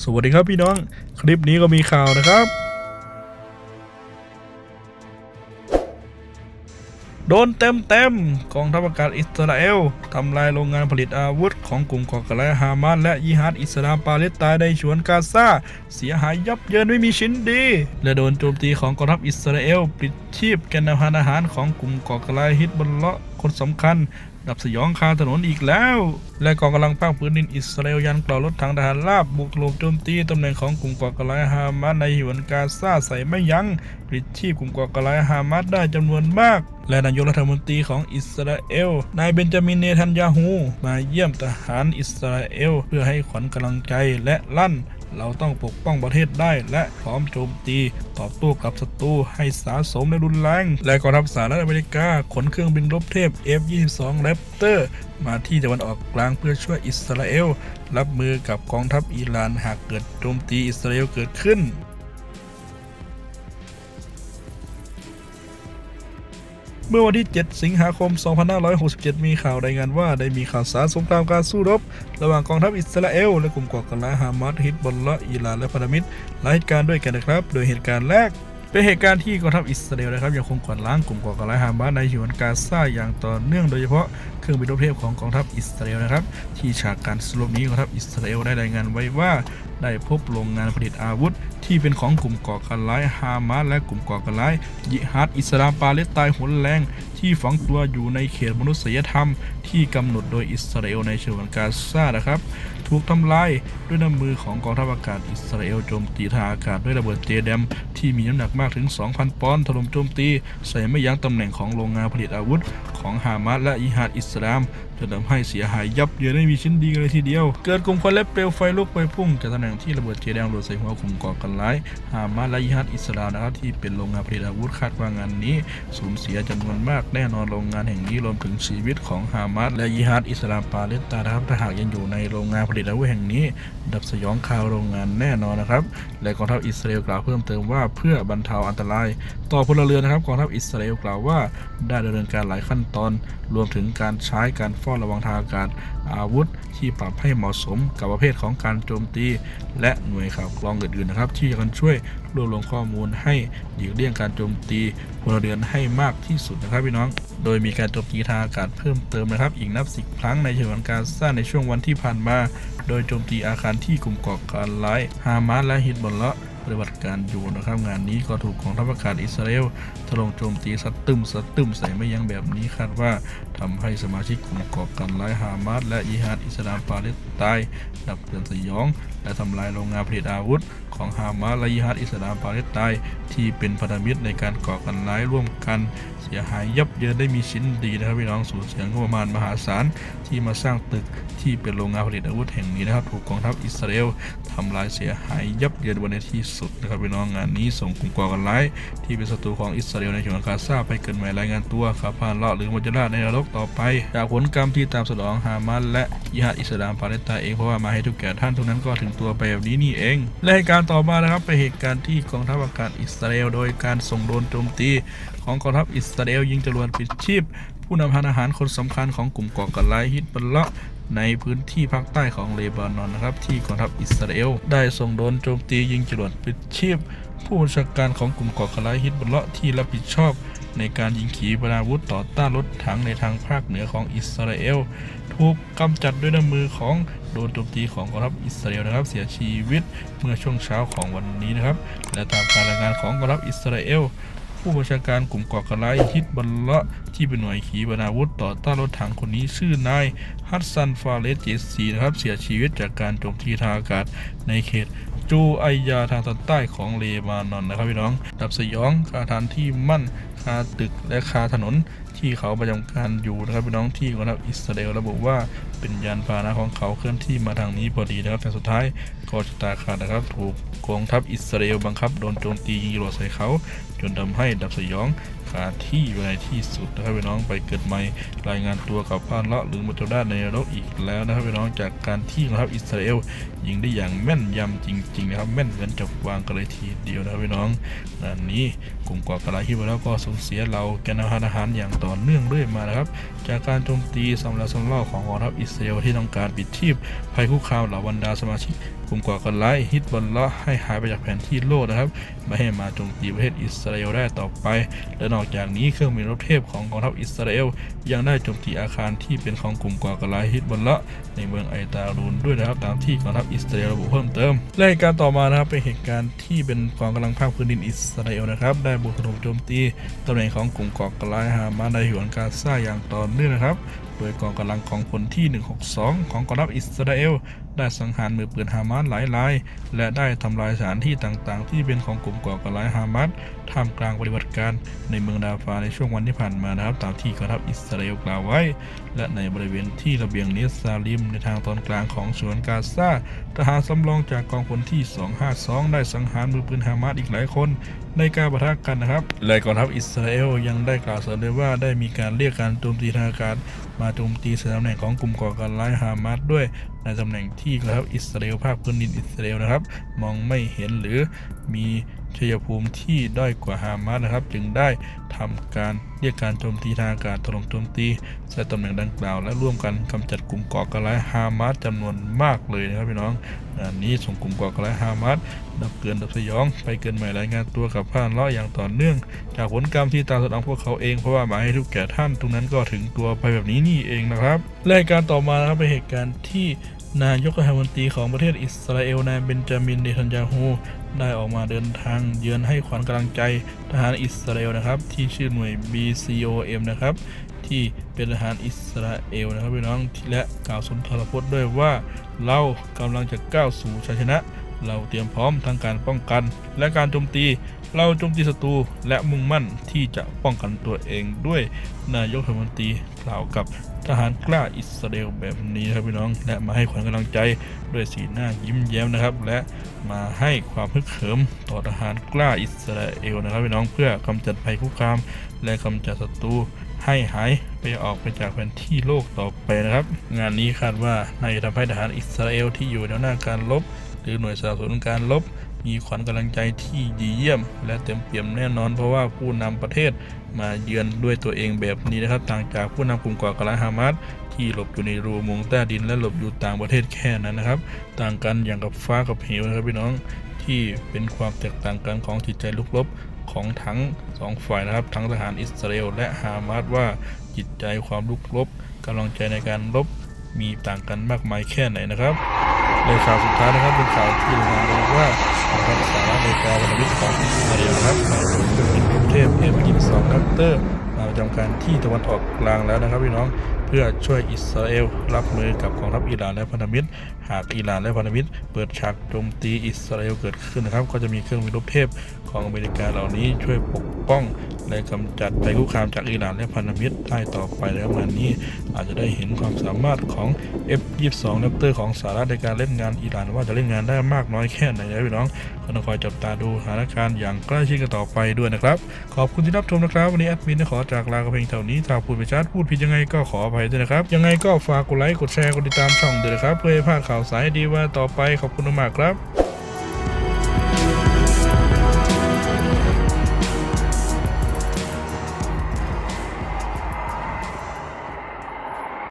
สวัสดีครับพี่น้อง คลิปนี้ก็มีข่าวนะครับ โดนเต็มเต็มกองทัพอากาศอิสราเอลทำลายโรงงานผลิตอาวุธของกลุ่มก่อการร้ายฮามาสและยิฮัดอิสลามปาเลสไตน์ในฉวนกาซาเสียหายยับเยินไม่มีชิ้นดี และโดนโจมตีของกองทัพอิสราเอลปลิดชีพแกนนำทานอาหารของกลุ่มก่อการร้ายฮิตบอลเลาะคนสำคัญ ดับสยองคาถนนอีกแล้ว และกองกำลังภาคพื้นดินอิสราเอลยันกล่าวรถถังทหารราบบุกถล่มโจมตีตำแหน่งของกลุ่มก่อการร้ายฮามาสในฉวนกาซาใส่ไม่ยัง้งปลิดชีพกลุ่มก่อการร้ายฮามาสได้จำนวนมาก และนายกรัฐมนตรีของอิสราเอลนายเบนจามินเนทันยาฮู มาเยี่ยมทหารอิสราเอล เพื่อให้ขวัญกำลังใจและลั่น เราต้องปกป้องประเทศได้ และพร้อมโจมตีตอบโต้กับศัตรูให้สาสมและรุนแรง และกองทัพสหรัฐอเมริกาขนเครื่องบินรบเทพ F-22 Raptor มาที่ตะวันออกกลางเพื่อช่วยอิสราเอล รับมือกับกองทัพอิหร่านหากเกิดโจมตีอิสราเอลเกิดขึ้น เมื่อวันที่ 7 สิงหาคม 2567 มีข่าวรายงานว่าได้มีข่าวสารสงครามการสู้รบ ระหว่างกองทัพอิสราเอล และกลุ่มก่อการร้ายฮามาสฮิตบอลละอิหร่านและพันธมิตรหลายเหตุการณ์ด้วยกันนะครับ โดยเหตุการณ์แรกเป็นเหตุการณ์ที่กองทัพอิสราเอลนะครับยังคงกวาดล้างกลุ่มก่อการร้ายฮามาสในฉนวนกาซาอย่างต่อเนื่องโดยเฉพาะเครื่องบินรบเทพของกองทัพอิสราเอลนะครับ ที่ฉากการสู้รบนี้กองทัพอิสราเอลได้รายงานไว้ว่า ได้พบโรงงานผลิตอาวุธ ที่เป็นของกลุ่มก่อการร้ายฮามาสและกลุ่มก่อการร้ายยิฮัดอิสลามปาเลสไตน์หนแรง ที่ฝังตัวอยู่ในเขตมนุษยธรรม ที่กำหนดโดยอิสราเอลในฉนวนกาซานะครับ ถูกทำลายด้วยน้ำมือของกองทัพอากาศอิสราเอลโจมตีทางอากาศด้วยระเบิดเจดมที่มีน้ำหนักมากถึง 2,000 ปอนด์ถล่มโจมตีใส่ไม่ยั้งตำแหน่งของโรงงานผลิตอาวุธ ของฮามาสและอิฮัดอิสลามจนทำให้เสียหายยับเยินไม่มีชิ้นดีเลยทีเดียว เกิดกลุ่มควันและเปลวไฟลุกไปพุ่งจากตำแหน่งที่ระเบิดเจแดงหล่นใส่หัวกลุ่มก่อการร้ายฮามาสและยิฮัดอิสลามนะครับที่เป็นโรงงานผลิตอาวุธคาดว่างานนี้ สูญเสียจำนวนมากแน่นอนโรงงานแห่งนี้รวมถึงชีวิตของฮามาสและยิฮัดอิสลามปาเลสไตน์นะครับถ้าหากยังอยู่ในโรงงานผลิตอาวุธแห่งนี้ ดับสยองคาวโรงงานแน่นอนนะครับ และกองทัพอิสราเอลกล่าวเพิ่มเติมว่าเพื่อบรรเทาอันตราย ต่อพลเรือนนะครับกองทัพอิสราเอลกล่าวว่าได้ดำเนินการหลายขั้นตอน รวมถึงการใช้การเฝ้าระวังทางอากาศอาวุธ ที่ปรับให้เหมาะสมกับประเภทของการโจมตี และหน่วยข่าวกรองอื่นๆนะครับ ที่จะกันช่วยรวบรวมข้อมูลให้หลีกเลี่ยงการโจมตีพลเรือนให้มากที่สุดนะครับพี่น้อง โดยมีการโจมตีทางอากาศเพิ่มเติมนะครับอีกนับสิบครั้งในฉนวนกาซาในช่วงวันที่ผ่านมา โดยโจมตีอาคารที่กลุ่มก่อการร้ายฮามาสและฮิตบอลละ ปฏิบัติการอยู่นะครับงานนี้ก็ถูกของทัพอากาศอิสราเอลถล่มโจมตีสัดตึมสัดตึมใส่ไม่ยั้งแบบนี้คาดว่าทำให้สมาชิกกลุ่มก่อการร้ายฮามาสและยิฮัด สลามปาเลสไตน์ดับเตือนสยอง และทำลายโรงงานผลิตอาวุธ ของฮามาสและยิฮัดอิสลามปาเลสไตน์ที่เป็นพันธมิตรในการก่อการร้ายร่วมกัน เสียหายยับเยินได้มีชิ้นดีนะครับพี่น้องสูญเสียงบประมาณมหาศาลที่มาสร้างตึกที่เป็นโรงงานผลิตอาวุธแห่งนี้นะครับ ถูกกองทัพอิสราเอลทำลายเสียหายยับเยินวันในที่สุดนะครับพี่น้องงานนี้ส่งกลุ่มก่อการร้ายที่เป็นศัตรูของอิสราเอลในฉนวนกาซาไปเกินหมายรายงานตัวขับผ่านเลาะหรือมัจจราชในนรกต่อไป จากผลกรรมที่ตามสนองฮามาสและยิฮัดอิสลามปาเลสไตน์เองเพราะว่ามาให้ทุกแก่ท่านทุกนั้นก็ถึงตัวไปแบบนี้นี่เอง และเหตุการณ์ต่อมานะครับเป็นเหตุการณ์ที่กองทัพอากาศอิสราเอลโดยการส่งโดรนโจมตีของกองทัพอิสราเอลยิงจรวดปิดชีพ ผู้นำทานอาหารคนสำคัญของกลุ่มก่อการร้ายฮิตบัลเลาะในพื้นที่ภาคใต้ของเลบานอนนะครับ ที่กองทัพอิสราเอลได้ส่งโดรนโจมตียิงจรวดปิดชีพ ผู้บัญชาการของกลุ่มก่อการร้ายฮิตบัลเลาะที่รับผิดชอบ ในการยิงขีปนาวุธต่อต้านรถถังในทางภาคเหนือของอิสราเอล ถูกกำจัดด้วยน้ำมือของโดนโจมตีของกองทัพอิสราเอลนะครับเสียชีวิตเมื่อช่วงเช้าของวันนี้นะครับ และตามการรายงานของกองทัพอิสราเอลผู้บัญชาการกลุ่มก่อการร้ายฮิตบัลเละที่เป็นหน่วยขีปนาวุธต่อต้านรถถังคนนี้ชื่อนายฮัสซันฟาเลสเจซีนะครับเสียชีวิตจากการโจมตีทางอากาศในเขตจูไอยาทางตอนใต้ของเลบานอนนะครับพี่น้องดับสยองคาฐานที่มั่น คาตึกและคาถนนที่เขาประจำการอยู่นะครับพี่น้องที่กองทัพอิสราเอลระบุว่าเป็นยานพาหนะของเขาเคลื่อนที่มาทางนี้พอดีนะครับ แต่สุดท้ายก็จะตาขาดนะครับ ถูกกองทัพอิสราเอลบังคับโดนโจมตียิงจรวดใส่เขา จนทาให้ดับสยอง ขาที่อยู่ในที่สุดนะครับพี่น้องไปเกิดใหม่รายงานตัวกับพานเลาะหรือมุจดาในรกอีกแล้วนะครับพี่น้องจากการที่กองทัพอิสราเอลยิงได้อย่างแม่นยำจริง ๆ นะครับ แม่นเหมือนจับวางกันเลยทีเดียวนะครับพี่น้องงานนี้กลุ่มก่อการร้ายที่มาแล้วก็สูญเสียเราแกนนำทานอาหารอย่างต่อเนื่องเรื่อยมานะครับ จากการโจมตีสำหรับสำเล่าของกองทัพอิสราเอลที่ต้องการปิดชีพภัยคุกคามเหล่าบรรดาสมาชิก มก่อการร้ายฮิตบอลละให้หายไปจากแผนที่โลกนะครับ ไม่ให้มาโจมตีประเทศอิสราเอลได้ต่อไป และนอกจากนี้เครื่องบินรบเทพของกองทัพอิสราเอลยังได้โจมตีอาคารที่เป็นของกลุ่มก่อการร้ายฮิตบอลละในเมืองไอตารูนด้วยนะครับตามที่กองทัพอิสราเอลระบุเพิ่มเติมและเหตุการณ์ต่อมานะครับเป็นเหตุการณ์ที่เป็นกองกำลังภาคพื้นดินอิสราเอลนะครับได้บุกถล่มโจมตีตำแหน่งของกลุ่มก่อการร้ายฮามาสในฉนวนกาซาอย่างต่อเนื่องนะครับ โดยกองกำลังของพลที่ 162 ของกองทัพอิสราเอล ได้สังหารมือปืนฮามาสหลายราย และได้ทำลายสถานที่ต่างๆ ที่เป็นของกลุ่มก่อการร้ายฮามาสท่ามกลางปฏิบัติการในเมืองดาฟาในช่วงวันที่ผ่านมานะครับตามที่กองทัพอิสราเอลกล่าวไว้และในบริเวณที่ระเบียงเนสซาลิมในทางตอนกลางของฉนวนกาซาทหารสำรองจากกองพลที่ 252 ได้สังหารมือปืนฮามาสอีกหลายคนในการปะทะกันนะครับ และกองทัพอิสราเอลยังได้กล่าวเสริมวยว่าได้มีการเรียกการโจมตีทางอากาศมาโจมตีสถานตำแหน่งของกลุ่มก่อการร้ายฮามาสด้วย ในตำแหน่งที่กองทัพอิสราเอลภาคพื้นดินอิสราเอลนะครับ มองไม่เห็นหรือมี ชัยภูมิที่ด้อยกว่าฮามาสนะครับ จึงได้ทำการเรียกการโจมตีทางอากาศถล่มโจมตีใส่ตำแหน่งดังกล่าว และร่วมกันกำจัดกลุ่มก่อการร้ายฮามาสจำนวนมากเลยนะครับพี่น้องงานนี้ส่งกลุ่มก่อการร้ายฮามาสดับเกินดับสยอง ไปเกินใหม่รายงานตัวกับผ่านลาะอย่างต่อเนื่อง จากผลกรรมที่ตามสนองพวกเขาเองเพราะว่าหมายให้ทุกแก่ท่านตรงนั้นก็ถึงตัวไปแบบนี้นี่เองนะครับและการต่อมานะครับเป็นเหตุการณ์ที่ นายกรัฐมนตรีของประเทศอิสราเอลนายเบนจามินเนทันยาฮูได้ออกมาเดินทางเยือนให้ขวัญกำลังใจทหารอิสราเอลนะครับ ที่ชื่อหน่วย BCOM นะครับ ที่เป็นทหารอิสราเอลนะครับพี่น้องและกล่าวสุนทรพจน์ด้วยว่า เรากำลังจะก้าวสู่ชัยชนะ เราเตรียมพร้อมทั้งการป้องกัน และการโจมตี เราโจมตีศัตรูและมุ่งมั่นที่จะป้องกันตัวเองด้วยนายกรัฐมนตรีกล่าวกับ ทหารกล้าอิสราเอลแบบนี้นะครับพี่น้อง และมาให้ขวัญกำลังใจด้วยสีหน้ายิ้มแย้มนะครับ และมาให้ความฮึกเหิมต่อทหารกล้าอิสราเอลนะครับพี่น้องเพื่อกำจัดภัยคุกคาม และกำจัดศัตรูให้หายไปออกไปจากแผนที่โลกต่อไปนะครับ งานนี้คาดว่าในทำให้ทหารอิสราเอลที่อยู่แนวหน้าการรบหรือหน่วยสนับสนุนการรบ มีขวัญกำลังใจที่ดีเยี่ยม และเต็มเปี่ยมแน่นอน เพราะว่าผู้นำประเทศมาเยือนด้วยตัวเองแบบนี้นะครับ ต่างจากผู้นำกลุ่มก่อการร้ายฮามาสที่หลบอยู่ในรูมงใต้ดิน และหลบอยู่ต่างประเทศแค่นั้นนะครับ ต่างกันอย่างกับฟ้ากับเหวนะครับพี่น้องที่เป็นความแตกต่างกันของจิตใจลุกลบของทั้งสองฝ่ายนะครับ ทั้งทหารอิสราเอลและฮามาสว่าจิตใจความลุกลบกำลังใจในการรบมีต่างกันมากมายแค่ไหนนะครับ ในข่าวสุดท้ายนะครับเป็นข่าวที่รายงานบอกว่านะครับสหรัฐอเมริกาวันนี้ของอิสราเอลนครับนายเครื่องบินกรุงเทพ F-22 แรปเตอร์มาประจำการที่ตะวันออกกลางแล้วนะครับพี่น้องเพื่อช่วยอิสราเอลรับมือกับกองทัพอิหร่านและพันธมิตร หากอิหร่านและพันธมิตร เปิดฉากโจมตีอิสราเอลเกิดขึ้นนะครับ ก็จะมีเครื่องบินรบเทพของอเมริกาเหล่านี้ช่วยปกป้อง และกำจัดภัยคุกคามจากอิหร่านและพันธมิตรได้ต่อไปแล้วงานนี้อาจจะได้เห็นความสามารถของ F22 Raptor ของสหรัฐในการเล่นงานอิหร่านว่าจะเล่นงานได้มากน้อยแค่ไหนนะพี่น้องก็ต้องคอยจับตาดูสถานการณ์อย่างใกล้ชิดกันต่อไปด้วยนะครับ ขอบคุณที่รับชมนะครับ วันนี้แอดมินขอจากลากับเพลงเท่านี้ถ้าพูดไปชัดพูดผิดยังไงก็ขออภัยด้วยนะครับ ยังไงก็ฝากกดไลค์กดแชร์กดติดตามช่องด้วยนะครับเพื่อให้พลาดข่าวสารดีว่าต่อไปขอบคุณมากครับ